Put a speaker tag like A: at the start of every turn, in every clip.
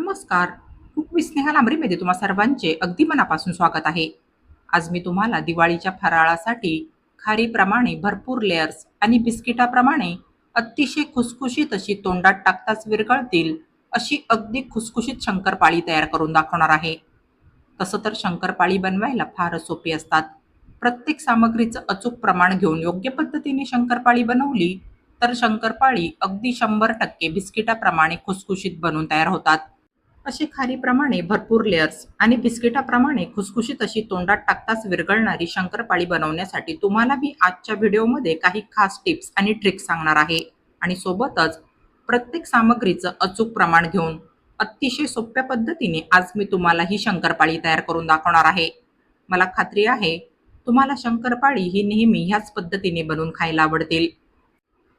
A: नमस्कार. खूप स्नेहा लांबरीमध्ये तुम्हा सर्वांचे. अगदी मनापासून स्वागत आहे. आज मी तुम्हाला दिवाळीच्या फराळासाठी खारीप्रमाणे भरपूर लेयर्स आणि बिस्किटाप्रमाणे अतिशय खुसखुशीत अशी तोंडात टाकताच विरघळतील अशी अगदी खुसखुशीत शंकरपाळी तयार करून दाखवणार आहे. तसं तर शंकरपाळी बनवायला फारच सोपी असतात. प्रत्येक सामग्रीचं अचूक प्रमाण घेऊन योग्य पद्धतीने शंकरपाळी बनवली तर शंकरपाळी अगदी शंभर टक्के बिस्किटाप्रमाणे खुसखुशीत बनून तयार होतात. असे खारीप्रमाणे भरपूर लेअर्स आणि बिस्किटाप्रमाणे खुसखुशीत अशी तोंडात टाकताच विरघळणारी शंकरपाळी बनवण्यासाठी तुम्हाला मी आजच्या व्हिडिओमध्ये काही खास टिप्स आणि ट्रिक्स सांगणार आहे. आणि सोबतच प्रत्येक सामग्रीचं अचूक प्रमाण घेऊन अतिशय सोप्या पद्धतीने आज मी तुम्हाला ही शंकरपाळी तयार करून दाखवणार आहे. मला खात्री आहे तुम्हाला शंकरपाळी ही नेहमी ह्याच पद्धतीने बनवून खायला आवडतील.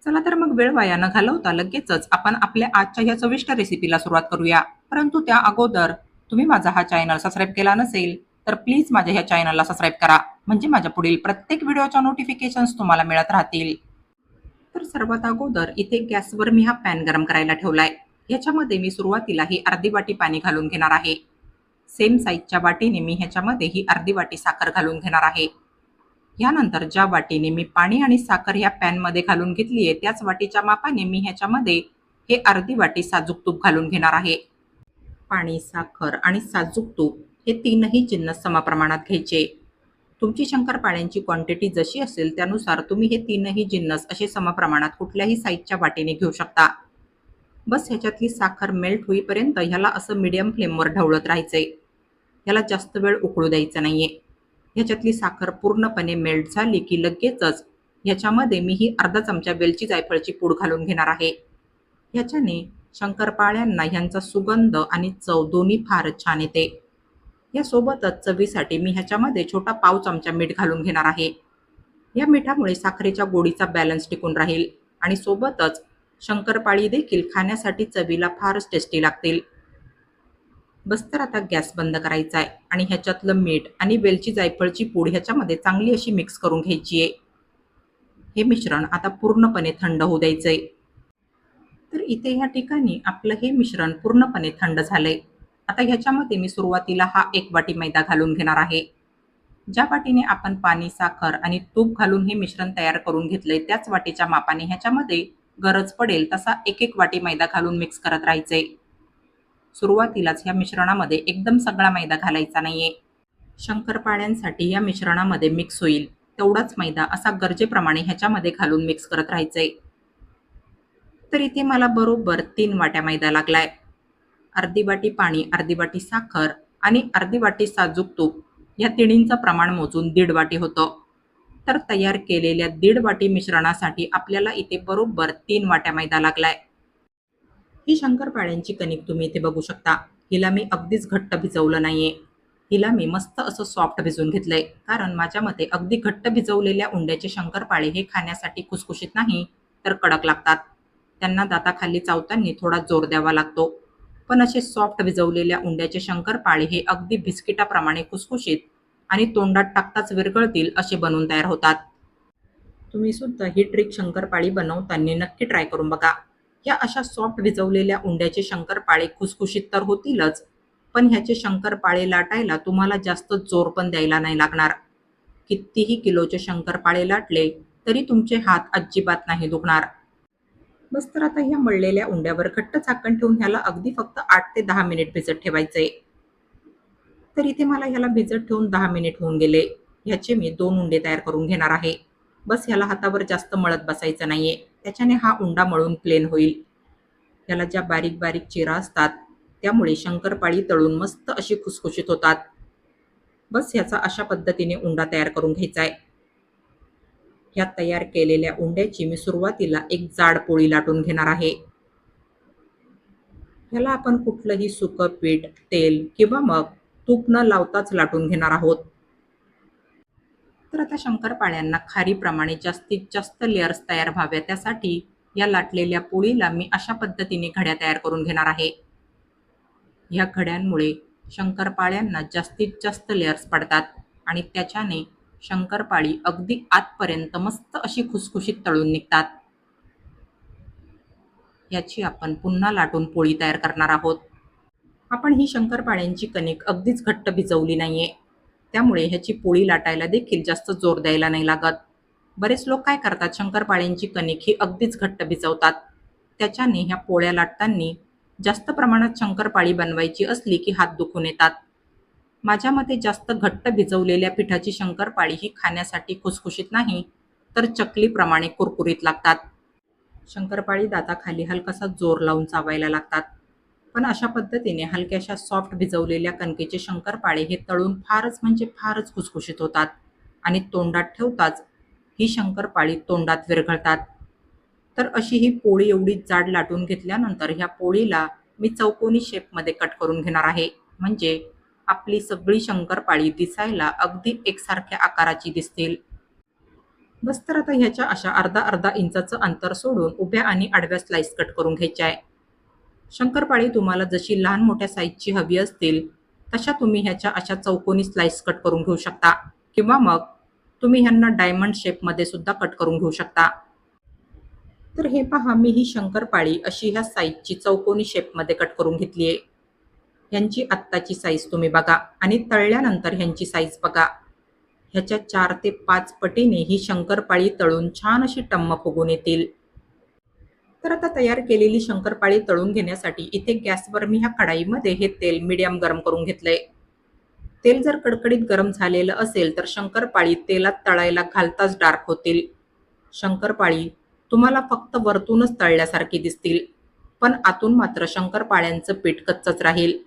A: चला तर मग वेळ वाया न घालवता लगेचच आपण आपल्या आजच्या ह्या चविष्ट रेसिपीला सुरुवात करूया. परंतु त्या अगोदर तुम्ही माझा हा चॅनल सबस्क्राईब केला नसेल तर प्लीज माझ्या ह्या चॅनलला सबस्क्राईब करा. म्हणजे माझ्या पुढील प्रत्येक व्हिडिओच्या नोटिफिकेशन्स तुम्हाला मिळत राहतील. तर सर्वात अगोदर इथे गॅसवर मी हा पॅन गरम करायला ठेवलाय. ह्याच्यामध्ये मी सुरुवातीला ही अर्धी वाटी पाणी घालून घेणार आहे. सेम साईजच्या वाटीने मी ह्याच्यामध्ये ही अर्धी वाटी साखर घालून घेणार आहे. यानंतर ज्या वाटीने मी पाणी आणि साखर ह्या पॅनमध्ये घालून घेतली आहे त्याच वाटीच्या मापाने मी ह्याच्यामध्ये हे अर्धी वाटी साजूक तूप घालून घेणार आहे. पाणी साखर आणि साजूक तूप हे तीनही जिन्नस समप्रमाणात घ्यायचे. तुमची शंकरपाळ्यांची क्वांटिटी जशी असेल त्यानुसार तुम्ही हे तीनही जिन्नस असे समप्रमाणात कुठल्याही साईजच्या वाटीने घेऊ शकता. बस ह्याच्यातली साखर मेल्ट होईपर्यंत ह्याला असं मिडियम फ्लेमवर ढवळत राहायचंय ह्याला जास्त वेळ उकळू द्यायचं नाहीये. ह्याच्यातली साखर पूर्णपणे मेल्ट झाली की लगेचच ह्याच्यामध्ये मी ही अर्धा चमचा वेलची जायफळची पूड घालून घेणार आहे. ह्याच्याने शंकरपाळ्यांना ह्यांचा सुगंध आणि चव दोन्ही फारच छान येते. यासोबतच चवीसाठी मी ह्याच्यामध्ये छोटा पाव चमचा मीठ घालून घेणार आहे. या मिठामुळे साखरेच्या गोडीचा बॅलन्स टिकून राहील आणि सोबतच शंकरपाळी देखील खाण्यासाठी चवीला फारच टेस्टी लागतील. बस तर आता गॅस बंद करायचा आहे आणि ह्याच्यातलं मीठ आणि वेलची जायफळची पूड ह्याच्यामध्ये चांगली अशी मिक्स करून घ्यायची आहे. हे मिश्रण आता पूर्णपणे थंड होऊ द्यायचं आहे तर इथे ह्या ठिकाणी आपलं हे मिश्रण पूर्णपणे थंड झालंय. आता ह्याच्यामध्ये मी सुरुवातीला हा एक वाटी मैदा घालून घेणार आहे. ज्या वाटीने आपण पाणी साखर आणि तूप घालून हे मिश्रण तयार करून घेतलंय त्याच वाटीच्या मापाने ह्याच्यामध्ये गरज पडेल तसा एक एक वाटी मैदा घालून मिक्स करत राहायचंय. सुरुवातीलाच ह्या मिश्रणामध्ये एकदम सगळा मैदा घालायचा नाहीये. शंकरपाळ्यांसाठी या मिश्रणामध्ये मिक्स होईल. तेवढाच मैदा असा गरजेप्रमाणे ह्याच्यामध्ये घालून मिक्स करत राहायचंय. तर इथे मला बरोबर तीन वाट्या मैदा लागलाय. अर्धी वाटी पाणी अर्धी वाटी साखर आणि अर्धी वाटी साजूक तूप या तिन्हींचं प्रमाण मोजून दीड वाटी होतं. तर तयार केलेल्या दीड वाटी मिश्रणासाठी आपल्याला इथे बरोबर तीन वाट्या मैदा लागलाय. ही शंकरपाळ्यांची कणिक तुम्ही इथे बघू शकता. हिला मी अगदीच घट्ट भिजवलं नाहीये. हिला मी मस्त असं सॉफ्ट भिजवून घेतलंय. कारण माझ्या मते अगदी घट्ट भिजवलेल्या उंड्याचे शंकरपाळे हे खाण्यासाठी खुसखुशीत नाही तर कडक लागतात. त्यांना दाताखाली चावताना थोडा जोर द्यावा लागतो. पण असे सॉफ्ट भिजवलेल्या उंड्याचे शंकरपाळे हे अगदी बिस्किटाप्रमाणे खुसखुशीत आणि तोंडात टाकताच विरघळतील असे बनवून तयार होतात. तुम्ही सुद्धा ही ट्रिक शंकरपाळी बनवताना नक्की ट्राय करून बघा. या अशा सॉफ्ट भिजवलेल्या उंड्याचे शंकरपाळे खुसखुशीत तर होतीलच पण ह्याचे शंकरपाळे लाटायला तुम्हाला जास्त जोर पण द्यायला नाही लागणार. कितीही किलोचे शंकरपाळे लाटले तरी तुमचे हात अजिबात नाही दुखणार. बस तर आता ह्या मळलेल्या उंड्यावर घट्ट झाकण ठेवून ह्याला अगदी फक्त आठ ते दहा मिनिट भिजत ठेवायचंय. तर इथे मला ह्याला भिजत ठेवून दहा मिनिट होऊन गेले. ह्याचे मी दोन उंडे तयार करून घेणार आहे. बस ह्याला हातावर जास्त मळत बसायचं नाहीये. त्याच्याने हा उंडा मळून प्लेन होईल. ह्याला ज्या बारीक बारीक चिरा असतात त्यामुळे शंकरपाळी तळून मस्त अशी खुसखुशीत होतात. बस ह्याचा अशा पद्धतीने उंडा तयार करून घ्यायचा आहे ह्या तयार केलेल्या उंड्याची मी सुरुवातीला एक जाड पोळी लाटून घेणार आहे. ह्याला आपण कुठलंही सुकं पीठ तेल किंवा मग तूप न लावताच लाटून घेणार आहोत. तर आता शंकरपाळ्यांना खारीप्रमाणे जास्तीत जास्त लेअर्स तयार व्हाव्या त्यासाठी या लाटलेल्या पोळीला मी अशा पद्धतीने घड्या तयार करून घेणार आहे. ह्या घड्यांमुळे शंकरपाळ्यांना जास्तीत जास्त लेअर्स पडतात आणि त्याच्याने शंकरपाळी अगदी आतपर्यंत मस्त अशी खुसखुशीत तळून निघतात. याची आपण पुन्हा लाटून पोळी तयार करणार आहोत. आपण ही शंकरपाळ्यांची कणिक अगदीच घट्ट भिजवली नाहीये. त्यामुळे ह्याची पोळी लाटायला देखील जास्त जोर द्यायला नाही लागत. बरेच लोक काय करतात शंकरपाळ्यांची कणिक ही अगदीच घट्ट भिजवतात. त्याच्याने ह्या पोळ्या लाटताना जास्त प्रमाणात शंकरपाळी बनवायची असली की हात दुखून येतात. माझ्या मते जास्त घट्ट भिजवलेल्या पिठाची शंकरपाळी ही खाण्यासाठी खुसखुशीत नाही तर चकलीप्रमाणे कुरकुरीत लागतात. शंकरपाळी दाताखाली हलकासा जोर लावून चावायला लागतात. पण अशा पद्धतीने हलक्याशा सॉफ्ट भिजवलेल्या कणकेचे शंकरपाळे हे तळून फारच म्हणजे फारच खुसखुशीत होतात आणि तोंडात ठेवताच ही शंकरपाळी तोंडात विरघळतात. तर अशी ही पोळी एवढी जाड लाटून घेतल्यानंतर ह्या पोळीला मी चौकोनी शेपमध्ये कट करून घेणार आहे. म्हणजे आपली सगळी शंकरपाळी दिसायला अगदी एकसारख्या आकाराची दिसतील. बस तर आता ह्याच्या अशा अर्धा अर्धा इंचाचं अंतर सोडून उभ्या आणि आडव्या स्लाइस कट करून घ्यायच्या आहे शंकरपाळी तुम्हाला जशी लहान मोठ्या साईजची हवी असतील तशा तुम्ही ह्याच्या अशा चौकोनी स्लाइस कट करून घेऊ शकता. किंवा मग तुम्ही ह्यांना डायमंड शेपमध्ये सुद्धा कट करून घेऊ शकता. तर हे पहा मी ही शंकरपाळी अशी ह्या साईजची चौकोनी शेपमध्ये कट करून घेतली आहे ह्यांची आत्ताची साईज तुम्ही बघा आणि तळल्यानंतर ह्यांची साईज बघा. ह्याच्या चार ते पाच पटीने ही शंकरपाळी तळून छान अशी टम्म फुगून येतील. तर आता तयार केलेली शंकरपाळी तळून घेण्यासाठी इथे गॅसवर मी ह्या कढाईमध्ये हे तेल मीडियम गरम करून घेतलंय. तेल जर कडकडीत गरम झालेलं असेल तर शंकरपाळी तेलात तळायला घालताच डार्क होतील. शंकरपाळी तुम्हाला फक्त वरतूनच तळल्यासारखी दिसतील. पण आतून मात्र शंकरपाळ्यांचं पीठ कच्चच राहील.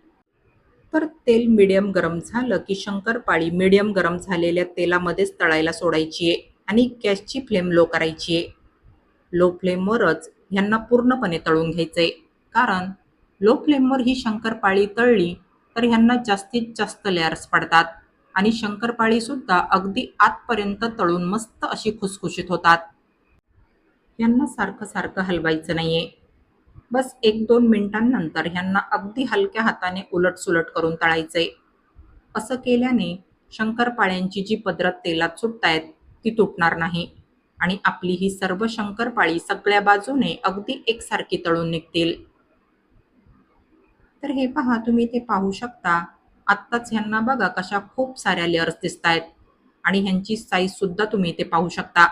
A: तर तेल मिडियम गरम झालं की शंकरपाळी मिडियम गरम झालेल्या तेलामध्येच तळायला सोडायची आहे आणि गॅसची फ्लेम लो करायची आहे. लो फ्लेमवरच ह्यांना पूर्णपणे तळून घ्यायचंय. कारण लो फ्लेमवर ही शंकरपाळी तळली तर ह्यांना जास्तीत जास्त लेअर्स पडतात आणि शंकरपाळी सुद्धा अगदी आतपर्यंत तळून मस्त अशी खुसखुशीत होतात. यांना सारखं सारखं हलवायचं नाहीये. बस एक दोन मिनिटांनंतर ह्यांना अगदी हलक्या हाताने उलट सुलट करून तळायचंय. असं केल्याने शंकरपाळ्यांची जी पदरत तेलात सुटतायत ती तुटणार नाही. आणि आपली ही सर्व शंकरपाळी सगळ्या बाजूने अगदी एकसारखी तळून निघतील. तर हे पहा तुम्ही ते पाहू शकता आत्ताच ह्यांना बघा कशा खूप साऱ्या लेअर्स दिसत आहेत आणि ह्यांची साईज सुद्धा तुम्ही ते पाहू शकता.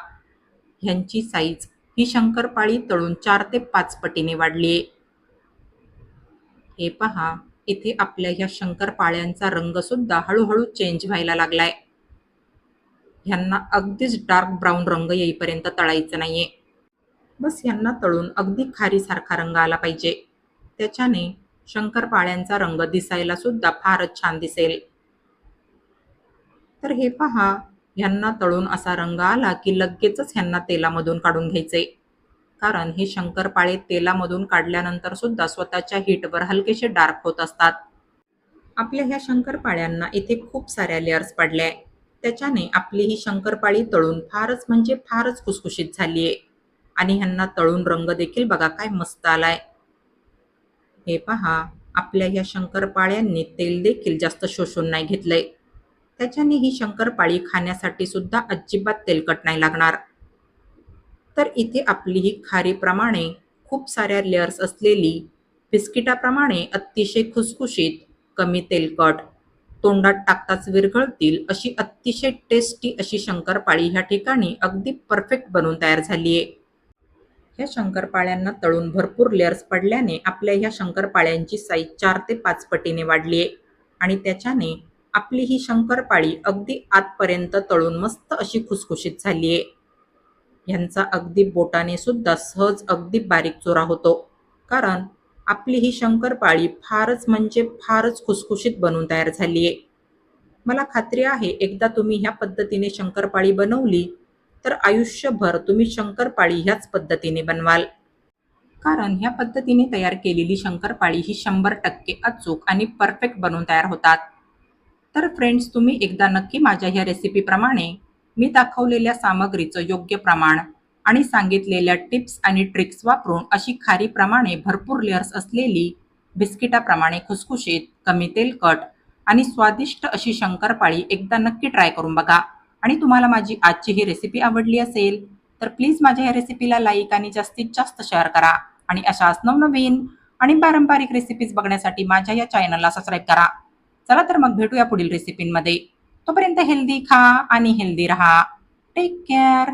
A: ह्यांची साईज ही शंकरपाळी तळून चार ते पाच पटीने वाढली हे पहा इथे आपल्या ह्या शंकरपाळ्यांचा रंग सुद्धा हळूहळू चेंज व्हायला लागलाय. ह्यांना अगदीच डार्क ब्राऊन रंग येईपर्यंत तळायचं नाहीये. बस ह्यांना तळून अगदी खारीसारखा रंग आला पाहिजे. त्याच्याने शंकरपाळ्यांचा रंग दिसायला सुद्धा फारच छान दिसेल. तर हे पहा ह्यांना तळून असा रंग आला की लगेचच ह्यांना तेलामधून काढून घ्यायचे. कारण हे शंकरपाळे तेलामधून काढल्यानंतर सुद्धा स्वतःच्या हीटवर हलकेसे डार्क होत असतात. आपल्या ह्या शंकरपाळ्यांना इथे खूप साऱ्या लेअर्स पडल्या त्याच्याने आपली ही शंकरपाळी तळून फारच म्हणजे फारच खुसखुशीत झाली आहे आणि ह्यांना तळून रंग देखील बघा काय मस्त आलाय. हे पहा आपल्या ह्या शंकरपाळ्यांनी तेल देखील जास्त शोषून नाही घेतलंय. त्याच्याने ही शंकरपाळी खाण्यासाठी सुद्धा अजिबात तेलकट नाही लागणार. तर इथे आपली ही खारीप्रमाणे खूप साऱ्या लेअर्स असलेली बिस्किटाप्रमाणे अतिशय खुसखुशीत कमी तेलकट तोंडात टाकताच विरघळतील अशी अतिशय टेस्टी अशी शंकरपाळी ह्या ठिकाणी अगदी परफेक्ट बनवून तयार झाली आहे ह्या शंकरपाळ्यांना तळून भरपूर लेअर्स पडल्याने आपल्या ह्या शंकरपाळ्यांची साईज चार ते पाच पटीने वाढली आहे आणि त्याच्याने आपली ही शंकरपाळी अगदी आतपर्यंत तळून मस्त अशी खुसखुशीत झाली आहे ह्यांचा अगदी बोटाने सुद्धा सहज अगदी बारीक चोरा होतो. कारण आपली ही शंकरपाळी फारच म्हणजे फारच खुसखुशीत बनून तयार झाली आहे मला खात्री आहे एकदा तुम्ही ह्या पद्धतीने शंकरपाळी बनवली तर आयुष्यभर तुम्ही शंकरपाळी ह्याच पद्धतीने बनवाल. कारण ह्या पद्धतीने तयार केलेली शंकरपाळी ही शंभर टक्के अचूक आणि परफेक्ट बनवून तयार होतात. तर फ्रेंड्स तुम्ही एकदा नक्की माझ्या ह्या रेसिपीप्रमाणे मी दाखवलेल्या सामग्रीचं योग्य प्रमाण आणि सांगितलेल्या टिप्स आणि ट्रिक्स वापरून अशी खारीप्रमाणे भरपूर लेअर्स असलेली बिस्किटाप्रमाणे खुसखुशीत कमी तेलकट आणि स्वादिष्ट अशी शंकरपाळी एकदा नक्की ट्राय करून बघा. आणि तुम्हाला माझी आजची ही रेसिपी आवडली असेल तर प्लीज माझ्या या रेसिपीला लाईक आणि जास्तीत जास्त शेअर करा. आणि अशाच नवनवीन आणि पारंपरिक रेसिपीज बघण्यासाठी माझ्या या चॅनलला सबस्क्राईब करा. चला तर मग भेटूया पुढील रेसिपींमध्ये तोपर्यंत हेल्दी खा आणि हेल्दी राहा. Take care